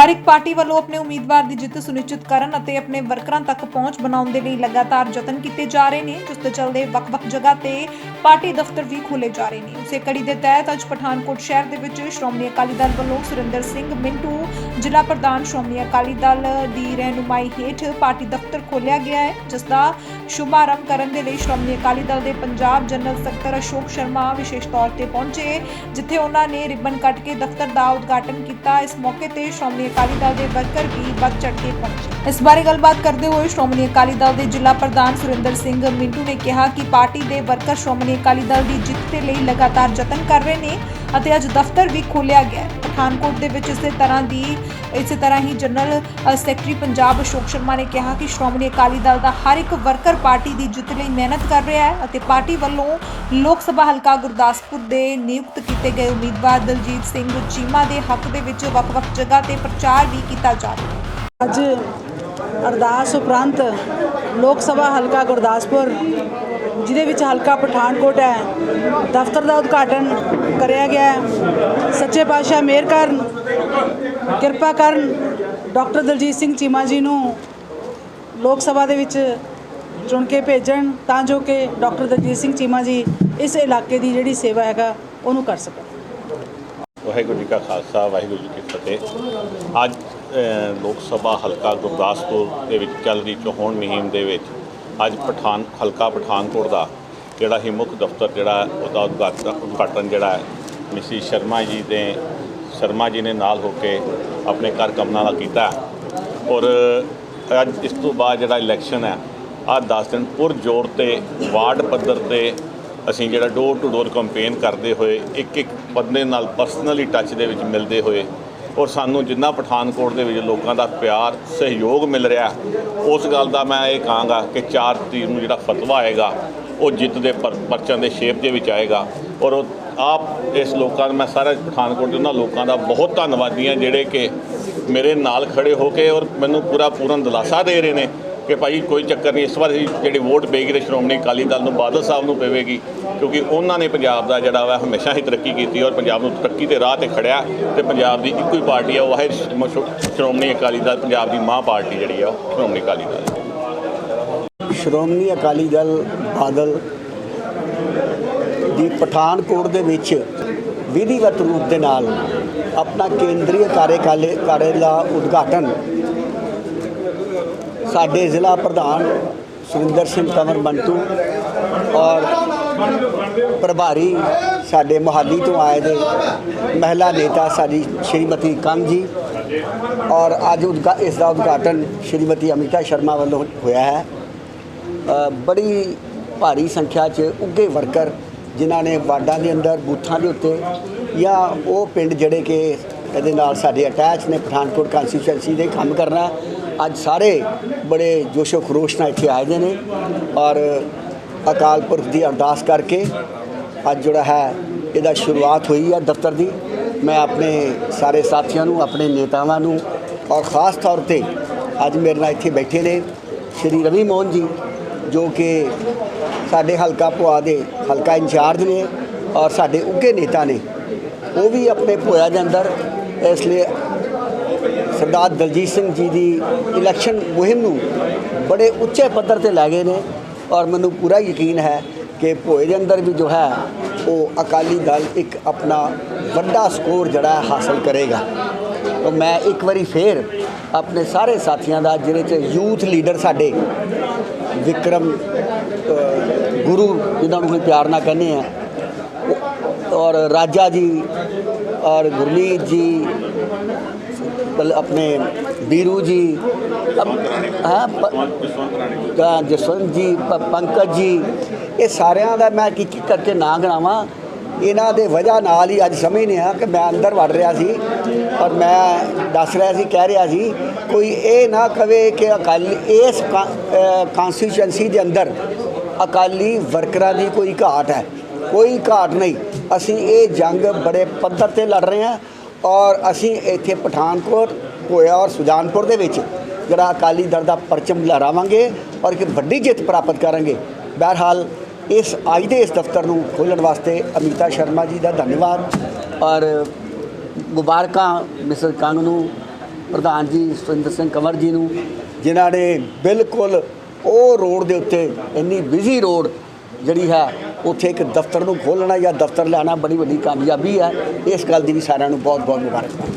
ਹਰ ਇੱਕ ਪਾਰਟੀ ਵੱਲੋਂ ਆਪਣੇ ਉਮੀਦਵਾਰ ਦੀ ਜਿੱਤ ਸੁਨਿਸ਼ਚਿਤ ਕਰਨ ਅਤੇ ਆਪਣੇ ਵਰਕਰਾਂ ਤੱਕ ਪਹੁੰਚ ਬਣਾਉਣ ਦੇ ਲਈ ਲਗਾਤਾਰ ਯਤਨ ਕੀਤੇ ਜਾ ਰਹੇ ਨੇ, ਜਿਸ ਦੇ ਚੱਲਦੇ ਵੱਖ-ਵੱਖ ਜਗ੍ਹਾ ਤੇ ਪਾਰਟੀ ਦਫ਼ਤਰ ਵੀ ਖੋਲੇ ਜਾ ਰਹੇ ਨੇ। ਉਸੇ ਕੜੀ ਦੇ ਤਹਿਤ ਅੱਜ ਪਠਾਨਕੋਟ ਸ਼ਹਿਰ ਦੇ ਵਿੱਚ ਸ਼੍ਰੋਮਣੀ ਅਕਾਲੀ ਦਲ ਵੱਲੋਂ ਸੁਰਿੰਦਰ ਸਿੰਘ ਮਿੰਟੂ, ਜ਼ਿਲ੍ਹਾ ਪ੍ਰਧਾਨ ਸ਼੍ਰੋਮਣੀ ਅਕਾਲੀ ਦਲ ਦੀ ਰਹਿਨੁਮਾਈ ਹੇਠ ਪਾਰਟੀ ਦਫ਼ਤਰ ਖੋਲ੍ਹਿਆ ਗਿਆ ਹੈ, ਜਿਸ ਦਾ ਸ਼ੁਭਾਰੰਭ ਕਰਨ ਦੇ ਲਈ ਸ਼੍ਰੋਮਣੀ ਅਕਾਲੀ ਦਲ ਦੇ ਪੰਜਾਬ ਜਨਰਲ ਸਕੱਤਰ ਅਸ਼ੋਕ ਸ਼ਰਮਾ ਵਿਸ਼ੇਸ਼ ਤੌਰ ਤੇ ਪਹੁੰਚੇ, ਜਿੱਥੇ ਉਹਨਾਂ ਨੇ ਰਿਬਨ ਕੱਟ ਕੇ ਦਫ਼ਤਰ ਦਾ ਉਦਘਾਟਨ ਕੀਤਾ। ਇਸ ਮੌਕੇ ਤੇ ਸ਼੍ਰੋਮਣੀ ਅਕਾਲੀ ਦਲ ਦੇ ਵਰਕਰ ਵੀ ਵੱਧ ਚੜ੍ਹ ਕੇ ਪਹੁੰਚੇ। ਇਸ ਬਾਰੇ ਗੱਲਬਾਤ ਕਰਦੇ ਹੋਏ ਸ਼੍ਰੋਮਣੀ ਅਕਾਲੀ ਦਲ ਦੇ ਜ਼ਿਲ੍ਹਾ ਪ੍ਰਧਾਨ ਸੁਰਿੰਦਰ ਸਿੰਘ ਮਿੰਟੂ ਨੇ ਕਿਹਾ ਕਿ ਪਾਰਟੀ ਦੇ ਵਰਕਰ ਸ਼੍ਰੋਮਣੀ ਅਕਾਲੀ ਦਲ ਦੀ ਜਿੱਤ ਦੇ ਲਈ ਲਗਾਤਾਰ ਯਤਨ ਕਰ ਰਹੇ ਨੇ। ਅਤੇ ਅੱਜ ਦਫ਼ਤਰ ਵੀ ਖੋਲ੍ਹਿਆ ਗਿਆ ਹੈ। ਪਠਾਨਕੋਟ ਦੇ ਵਿੱਚ ਇਸੇ ਤਰ੍ਹਾਂ ਦੀ, ਇਸੇ ਤਰ੍ਹਾਂ ਹੀ ਜਨਰਲ ਸੈਕਟਰੀ ਪੰਜਾਬ ਅਸ਼ੋਕ ਸ਼ਰਮਾ ਨੇ ਕਿਹਾ ਕਿ ਸ਼੍ਰੋਮਣੀ ਅਕਾਲੀ ਦਲ ਦਾ ਹਰ ਇੱਕ ਵਰਕਰ ਪਾਰਟੀ ਦੀ ਜਿੱਤ ਲਈ ਮਿਹਨਤ ਕਰ ਰਿਹਾ ਹੈ ਅਤੇ ਪਾਰਟੀ ਵੱਲੋਂ ਲੋਕ ਸਭਾ ਹਲਕਾ ਗੁਰਦਾਸਪੁਰ ਦੇ ਨਿਯੁਕਤ ਕੀਤੇ ਗਏ ਉਮੀਦਵਾਰ ਦਲਜੀਤ ਸਿੰਘ ਚੀਮਾ ਦੇ ਹੱਕ ਦੇ ਵਿੱਚ ਵੱਖ-ਵੱਖ ਜਗ੍ਹਾ ਤੇ ਪ੍ਰਚਾਰ ਵੀ ਕੀਤਾ ਜਾ ਰਿਹਾ ਹੈ। ਅੱਜ ਅਰਦਾਸ ਉਪਰੰਤ ਲੋਕ ਸਭਾ ਹਲਕਾ ਗੁਰਦਾਸਪੁਰ ਜਿਹਦੇ ਵਿੱਚ ਹਲਕਾ ਪਠਾਨਕੋਟ ਹੈ, ਦਫ਼ਤਰ ਦਾ ਉਦਘਾਟਨ ਕਰਿਆ ਗਿਆ ਹੈ। ਸੱਚੇ ਪਾਤਸ਼ਾਹ ਮਿਹਰ ਕਰਨ, ਕਿਰਪਾ ਕਰਨ, ਡਾਕਟਰ ਦਲਜੀਤ ਸਿੰਘ ਚੀਮਾ ਜੀ ਨੂੰ ਲੋਕ ਸਭਾ ਦੇ ਵਿੱਚ ਚੁਣ ਕੇ ਭੇਜਣ, ਤਾਂ ਜੋ ਕਿ ਡਾਕਟਰ ਦਲਜੀਤ ਸਿੰਘ ਚੀਮਾ ਜੀ ਇਸ ਇਲਾਕੇ ਦੀ ਜਿਹੜੀ ਸੇਵਾ ਹੈਗਾ, ਉਹਨੂੰ ਕਰ ਸਕਣ। ਵਾਹਿਗੁਰੂ ਜੀ ਕਾ ਖਾਲਸਾ, ਵਾਹਿਗੁਰੂ ਜੀ ਕੀ ਫਤਿਹ। ਅੱਜ ਲੋਕ ਸਭਾ ਹਲਕਾ ਗੁਰਦਾਸਪੁਰ ਦੇ ਵਿੱਚ ਚੱਲ ਰਹੀ ਚੋਣ ਮੁਹਿੰਮ ਦੇ ਵਿੱਚ ਅੱਜ ਪਠਾਨ, ਹਲਕਾ ਪਠਾਨਕੋਟ ਦਾ ਜਿਹੜਾ ਹੀ ਮੁੱਖ ਦਫ਼ਤਰ ਜਿਹੜਾ ਉਹਦਾ ਉਦਘਾਟਨ ਉਦਘਾਟਨ ਜਿਹੜਾ ਹੈ, ਮਿਸੀ ਸ਼ਰਮਾ ਜੀ ਦੇ, ਸ਼ਰਮਾ ਜੀ ਨੇ ਨਾਲ ਹੋ ਕੇ ਆਪਣੇ ਘਰ ਕੰਮਾਂ ਦਾ ਕੀਤਾ ਔਰ ਅੱਜ ਇਸ ਤੋਂ ਬਾਅਦ ਜਿਹੜਾ ਇਲੈਕਸ਼ਨ ਹੈ ਆ 10 ਦਿਨ ਪੁਰ ਜ਼ੋਰ ਤੇ ਵਾਰਡ ਪੱਧਰ ਤੇ ਅਸੀਂ ਜਿਹੜਾ ਡੋਰ ਟੂ ਡੋਰ ਕੰਪੇਨ ਕਰਦੇ ਹੋਏ ਇੱਕ ਇੱਕ ਬੰਦੇ ਨਾਲ ਪਰਸਨਲੀ ਟੱਚ ਦੇ ਵਿੱਚ ਮਿਲਦੇ ਹੋਏ ਔਰ ਸਾਨੂੰ ਜਿੰਨਾ ਪਠਾਨਕੋਟ ਦੇ ਵਿੱਚ ਲੋਕਾਂ ਦਾ ਪਿਆਰ, ਸਹਿਯੋਗ ਮਿਲ ਰਿਹਾ ਉਸ ਗੱਲ ਦਾ ਮੈਂ ਇਹ ਕਹਾਂਗਾ ਕਿ 4 ਤਰੀਕ ਨੂੰ ਜਿਹੜਾ ਫਤਵਾ ਆਏਗਾ, ਉਹ ਜਿੱਤ ਦੇ ਪਰ- ਪਰਚਾਂ ਦੇ ਸ਼ੇਪ ਦੇ ਵਿੱਚ ਆਏਗਾ। ਔਰ ਉਹ ਆਪ ਇਸ ਲੋਕਾਂ ਦਾ ਮੈਂ ਸਾਰਾ ਪਠਾਨਕੋਟ ਦੇ ਉਹਨਾਂ ਲੋਕਾਂ ਦਾ ਬਹੁਤ ਧੰਨਵਾਦੀ ਹਾਂ, ਜਿਹੜੇ ਕਿ ਮੇਰੇ ਨਾਲ ਖੜੇ ਹੋ ਕੇ ਔਰ ਮੈਨੂੰ ਪੂਰਾ ਪੂਰਨ ਦਿਲਾਸਾ ਦੇ ਰਹੇ ਨੇ ਕਿ ਭਾਈ ਕੋਈ ਚੱਕਰ ਨਹੀਂ, ਇਸ ਵਾਰ ਜਿਹੜੀ ਵੋਟ ਪਏਗੀ ਤੇ ਸ਼੍ਰੋਮਣੀ ਅਕਾਲੀ ਦਲ ਨੂੰ ਬਾਦਲ ਸਾਹਿਬ ਨੂੰ ਪਵੇਗੀ। ਕਿਉਂਕਿ ਉਹਨਾਂ ਨੇ ਪੰਜਾਬ ਦਾ ਜਿਹੜਾ ਵਾ ਹਮੇਸ਼ਾ ਹੀ ਤਰੱਕੀ ਕੀਤੀ ਔਰ ਪੰਜਾਬ ਨੂੰ ਤਰੱਕੀ ਦੇ ਰਾਹ ਤੇ ਖੜਿਆ ਤੇ ਪੰਜਾਬ ਦੀ ਇੱਕੋ ਹੀ ਪਾਰਟੀ ਆ, ਉਹ ਹੈ ਸ਼੍ਰੋਮਣੀ ਅਕਾਲੀ ਦਲ, ਪੰਜਾਬ ਦੀ ਮਾਂ ਪਾਰਟੀ ਜਿਹੜੀ ਆ ਸ਼੍ਰੋਮਣੀ ਅਕਾਲੀ ਦਲ। ਸ਼੍ਰੋਮਣੀ ਅਕਾਲੀ ਦਲ ਬਾਦਲ ਦੀ ਪਠਾਨਕੋਟ ਦੇ ਵਿੱਚ ਵਿਧੀਵਤ ਰੂਪ ਦੇ ਨਾਲ ਆਪਣਾ ਕੇਂਦਰੀ ਕਾਰਜਕਾਲੇ ਕਾਰਜ ਦਾ ਉਦਘਾਟਨ ਸਾਡੇ ਜ਼ਿਲ੍ਹਾ ਪ੍ਰਧਾਨ ਸੁਰਿੰਦਰ ਸਿੰਘ ਕੰਵਰ ਮੰਟੂ ਔਰ ਪ੍ਰਭਾਰੀ ਸਾਡੇ ਮੁਹਾਲੀ ਤੋਂ ਆਏ ਦੇ ਮਹਿਲਾ ਨੇਤਾ ਸਾਡੀ ਸ਼੍ਰੀਮਤੀ ਕੰਗ ਜੀ ਔਰ ਅੱਜ ਉਦਘਾ, ਇਸ ਦਾ ਉਦਘਾਟਨ ਸ਼੍ਰੀਮਤੀ ਅਮਿਤਾ ਸ਼ਰਮਾ ਵੱਲੋਂ ਹੋਇਆ ਹੈ। ਬੜੀ ਭਾਰੀ ਸੰਖਿਆ 'ਚ ਉੱਗੇ ਵਰਕਰ ਜਿਨ੍ਹਾਂ ਨੇ ਵਾਰਡਾਂ ਦੇ ਅੰਦਰ, ਬੂਥਾਂ ਦੇ ਉੱਤੇ ਜਾਂ ਉਹ ਪਿੰਡ ਜਿਹੜੇ ਕਿ ਇਹਦੇ ਨਾਲ ਸਾਡੇ ਅਟੈਚ ਨੇ, ਪਠਾਨਕੋਟ ਕੰਸਟੀਚੁਐਂਸੀ ਦੇ ਕੰਮ ਕਰਨਾ, ਅੱਜ ਸਾਰੇ ਬੜੇ ਜੋਸ਼ੋ ਖਰੋਸ਼ ਨਾਲ ਇੱਥੇ ਆਏ ਦੇ ਨੇ ਔਰ ਅਕਾਲ ਪੁਰਖ ਦੀ ਅਰਦਾਸ ਕਰਕੇ ਅੱਜ ਜਿਹੜਾ ਹੈ, ਇਹਦਾ ਸ਼ੁਰੂਆਤ ਹੋਈ ਹੈ ਦਫ਼ਤਰ ਦੀ। ਮੈਂ ਆਪਣੇ ਸਾਰੇ ਸਾਥੀਆਂ ਨੂੰ, ਆਪਣੇ ਨੇਤਾਵਾਂ ਨੂੰ ਔਰ ਖਾਸ ਤੌਰ ਤੇ ਅੱਜ ਮੇਰੇ ਨਾਲ ਇੱਥੇ ਬੈਠੇ ਨੇ ਸ਼੍ਰੀ ਰਵੀ ਮੋਹਨ ਜੀ, ਜੋ ਕਿ ਸਾਡੇ ਹਲਕਾ ਪੁਆ ਦੇ ਹਲਕਾ ਇੰਚਾਰਜ ਨੇ ਔਰ ਸਾਡੇ ਉੱਘੇ ਨੇਤਾ ਨੇ। ਉਹ ਵੀ ਆਪਣੇ ਭੋਇਆ ਦੇ ਅੰਦਰ ਇਸ ਲਈ ਸਰਦਾਰ ਦਲਜੀਤ ਸਿੰਘ ਜੀ ਦੀ ਇਲੈਕਸ਼ਨ ਮੁਹਿੰਮ ਨੂੰ ਬੜੇ ਉੱਚੇ ਪੱਧਰ ਤੇ ਲੈ ਗਏ ਨੇ। ਔਰ ਮੈਨੂੰ ਪੂਰਾ ਯਕੀਨ ਹੈ ਕਿ ਭੋਏ ਦੇ ਅੰਦਰ ਵੀ ਜੋ ਹੈ, ਉਹ ਅਕਾਲੀ ਦਲ ਇੱਕ ਆਪਣਾ ਵੱਡਾ ਸਕੋਰ ਜਿਹੜਾ ਹਾਸਲ ਕਰੇਗਾ। ਤਾਂ ਮੈਂ ਇੱਕ ਵਾਰੀ ਫੇਰ ਆਪਣੇ ਸਾਰੇ ਸਾਥੀਆਂ ਦਾ, ਜਿਹਦੇ ਚ ਯੂਥ ਲੀਡਰ ਸਾਡੇ, ਵਿਕਰਮ ਗੁਰੂ, ਜਿਨ੍ਹਾਂ ਨੂੰ ਅਸੀਂ ਪਿਆਰ ਨਾਲ ਕਹਿੰਦੇ ਆ ਔਰ ਰਾਜਾ ਜੀ ਔਰ ਗੁਰਮੀਤ ਜੀ ਪਲ- ਆਪਣੇ ਵੀਰੂ ਜੀ ਹਾਂ, ਪ- ਜਸਵੰਤ ਜੀ, ਪ- ਪੰਕਜ ਜੀ, ਇਹ ਸਾਰਿਆਂ ਦਾ ਮੈਂ ਕੀ ਕੀ ਕਰਕੇ ਨਾਂ ਗਣਾਵਾਂ। ਇਹਨਾਂ ਦੇ ਵਜ੍ਹਾ ਨਾਲ ਹੀ ਅੱਜ ਸਮਝਨੇ ਆ ਕਿ ਮੈਂ ਅੰਦਰ ਵੜ ਰਿਹਾ ਸੀ ਔਰ ਮੈਂ ਦੱਸ ਰਿਹਾ ਸੀ, ਕਹਿ ਰਿਹਾ ਸੀ, ਕੋਈ ਇਹ ਨਾ ਕਵੇ ਕਿ ਅਕਾਲੀ, ਇਸ ਕਨਸਟੀਚੁਐਂਸੀ ਦੇ ਅੰਦਰ ਅਕਾਲੀ ਵਰਕਰਾਂ ਦੀ ਕੋਈ ਘਾਟ ਹੈ। ਕੋਈ ਘਾਟ ਨਹੀਂ। ਅਸੀਂ ਇਹ ਜੰਗ ਬੜੇ ਪੱਧਰ ਤੇ ਲੜ ਰਹੇ ਹਾਂ ਔਰ ਅਸੀਂ ਇੱਥੇ ਪਠਾਨਕੋਟ ਹੋਇਆ ਔਰ ਸੁਜਾਨਪੁਰ ਦੇ ਵਿੱਚ ਜਿਹੜਾ ਅਕਾਲੀ ਦਲ ਦਾ ਪਰਚਮ ਲਹਿਰਾਵਾਂਗੇ ਔਰ ਇੱਕ ਵੱਡੀ ਜਿੱਤ ਪ੍ਰਾਪਤ ਕਰਾਂਗੇ। ਬਹਰਹਾਲ ਇਸ ਅੱਜ ਦੇ ਇਸ ਦਫ਼ਤਰ ਨੂੰ ਖੋਲ੍ਹਣ ਵਾਸਤੇ ਅਮਿਤਾ ਸ਼ਰਮਾ ਜੀ ਦਾ ਧੰਨਵਾਦ ਔਰ ਮੁਬਾਰਕਾਂ ਮਿਸਰ ਕੰਗ ਨੂੰ, ਪ੍ਰਧਾਨ ਜੀ ਸੁਰਿੰਦਰ ਸਿੰਘ ਕੰਵਰ ਜੀ ਨੂੰ, ਜਿਨ੍ਹਾਂ ਨੇ ਬਿਲਕੁਲ ਉਹ ਰੋਡ ਦੇ ਉੱਤੇ ਇੰਨੀ ਬਿਜ਼ੀ ਰੋਡ ਜਿਹੜੀ ਹੈ, ਉੱਥੇ ਇੱਕ ਦਫ਼ਤਰ ਨੂੰ ਖੋਲ੍ਹਣਾ ਜਾਂ ਦਫ਼ਤਰ ਲੈਣਾ ਬੜੀ ਵੱਡੀ ਕਾਮਯਾਬੀ ਹੈ। ਇਸ ਗੱਲ ਦੀ ਵੀ ਸਾਰਿਆਂ ਨੂੰ ਬਹੁਤ ਬਹੁਤ ਮੁਬਾਰਕਬਾਦ।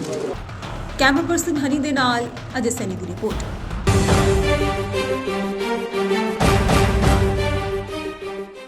ਕੈਮਰਾ ਪਰਸਨ ਹਨੀ ਦੇ ਨਾਲ ਅਜੇ ਸੈਨੀ ਦੀ ਰਿਪੋਰਟ।